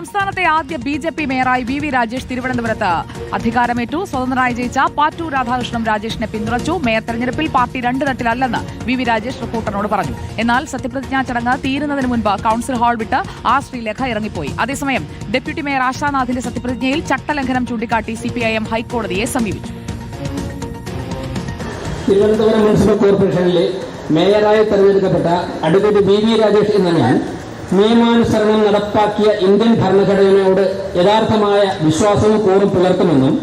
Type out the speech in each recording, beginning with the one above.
സംസ്ഥാനത്തെ ആദ്യ B J P മേയറായി വി വി രാജേഷ് തിരുവനന്തപുരത്ത് അധികാരമേറ്റു. സ്വതന്ത്രനായി ജയിച്ച പാറ്റൂർ രാധാകൃഷ്ണൻ രാജേഷിനെ പിന്തുണച്ചു. മേയർ തെരഞ്ഞെടുപ്പിൽ പാർട്ടി രണ്ട് തട്ടിലല്ലെന്ന് വി വി രാജേഷ് റിപ്പോർട്ടറിനോട് പറഞ്ഞു. എന്നാൽ സത്യപ്രതിജ്ഞാ ചടങ്ങ് തീരുന്നതിന് മുൻപ് കൌൺസിൽ ഹാൾ വിട്ട് ആർ ശ്രീലേഖ ഇറങ്ങിപ്പോയി. അതേസമയം ഡെപ്യൂട്ടി മേയർ ആശാനാഥിന്റെ സത്യപ്രതിജ്ഞയിൽ ചട്ടലംഘനം ചൂണ്ടിക്കാട്ടി സിപിഐഎം ഹൈക്കോടതിയെ സമീപിച്ചു. തിരുവനന്തപുരം മുനിസിപ്പൽ കോർപ്പറേഷനിലെ മേയറായി തെരഞ്ഞെടുക്കപ്പെട്ട അഡ്വക്കേറ്റ് ബി വി രാജേഷ് എന്ന ഞാൻ നിയമാനുസരണം നടപ്പാക്കിയ ഇന്ത്യൻ ഭരണഘടനയോട് യഥാർത്ഥമായ വിശ്വാസവും കൂറും പുലർത്തുമെന്നും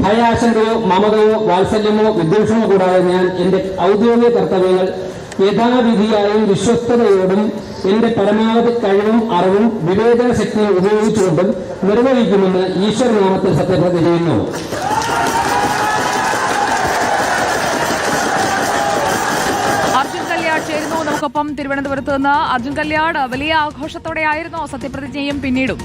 ഭയാശങ്കയോ മമതയോ വാത്സല്യമോ വിദ്വേഷമോ കൂടാതെ ഞാൻ എന്റെ ഔദ്യോഗിക കർത്തവ്യങ്ങൾ യഥാവിധിയായും വിശ്വസ്തയോടും എന്റെ പരമാവധി കഴിവും അറിവും വിവേചന ശക്തിയും ഉപയോഗിച്ചുകൊണ്ടും നിർവഹിക്കുമെന്ന് ഈശ്വരനാമത്തിൽ സത്യപ്രതിജ്ഞ ചെയ്യുന്നു അർജുൻ കല്യാട് ചേരുന്നു നമുക്കൊപ്പം തിരുവനന്തപുരത്ത് നിന്ന് അർജുൻ കല്യാട് വലിയ ആഘോഷത്തോടെയായിരുന്നോ സത്യപ്രതിജ്ഞയും പിന്നീടും.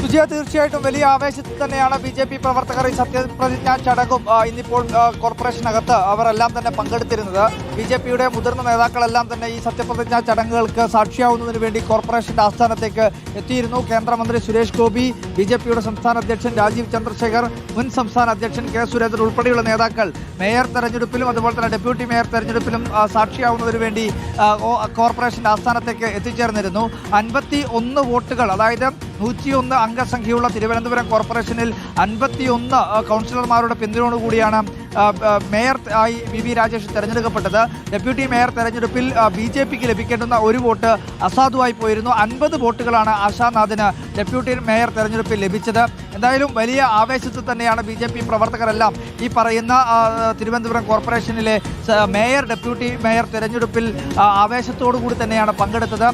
വിജയ തീർച്ചയായിട്ടും വലിയ ആവേശത്തിൽ തന്നെയാണ് ബി ജെ പി പ്രവർത്തകർ ഈ സത്യപ്രതിജ്ഞാ ചടങ്ങും ഇന്നിപ്പോൾ കോർപ്പറേഷനകത്ത് അവരെല്ലാം തന്നെ പങ്കെടുത്തിരുന്നത്. ബി ജെ പിയുടെ മുതിർന്ന നേതാക്കളെല്ലാം തന്നെ ഈ സത്യപ്രതിജ്ഞാ ചടങ്ങുകൾക്ക് സാക്ഷിയാവുന്നതിന് വേണ്ടി കോർപ്പറേഷന്റെ ആസ്ഥാനത്തേക്ക് എത്തിയിരുന്നു കേന്ദ്രമന്ത്രി സുരേഷ് ഗോപി. ബി ജെ പിയുടെ സംസ്ഥാന അധ്യക്ഷൻ രാജീവ് ചന്ദ്രശേഖർ മുൻ സംസ്ഥാന അധ്യക്ഷൻ കെ സുരേന്ദ്രൻ ഉൾപ്പെടെയുള്ള നേതാക്കൾ മേയർ തെരഞ്ഞെടുപ്പിലും അതുപോലെ തന്നെ ഡെപ്യൂട്ടി മേയർ തെരഞ്ഞെടുപ്പിലും സാക്ഷിയാവുന്നതിനു വേണ്ടി കോർപ്പറേഷന്റെ ആസ്ഥാനത്തേക്ക് എത്തിച്ചേർന്നിരുന്നു. അൻപത്തി ഒന്ന് വോട്ടുകൾ അതായത് നൂറ്റിയൊന്ന് അംഗസംഖ്യയുള്ള തിരുവനന്തപുരം കോർപ്പറേഷനിൽ അൻപത്തിയൊന്ന് കൗൺസിലർമാരുടെ പിന്തുണയോടുകൂടിയാണ് മേയർ ആയി വി വി രാജേഷ് തെരഞ്ഞെടുക്കപ്പെട്ടത്. ഡെപ്യൂട്ടി മേയർ തെരഞ്ഞെടുപ്പിൽ ബി ജെ പിക്ക് ലഭിക്കേണ്ടുന്ന ഒരു വോട്ട് അസാധുവായി പോയിരുന്നു. അൻപത് വോട്ടുകളാണ് ആശാനാഥിന് ഡെപ്യൂട്ടി മേയർ തെരഞ്ഞെടുപ്പിൽ ലഭിച്ചത്. എന്തായാലും വലിയ ആവേശത്തിൽ തന്നെയാണ് ബി ജെ പി പ്രവർത്തകരെല്ലാം ഈ പറയുന്ന തിരുവനന്തപുരം കോർപ്പറേഷനിലെ മേയർ ഡെപ്യൂട്ടി മേയർ തെരഞ്ഞെടുപ്പിൽ ആവേശത്തോടു കൂടി തന്നെയാണ് പങ്കെടുത്തത്.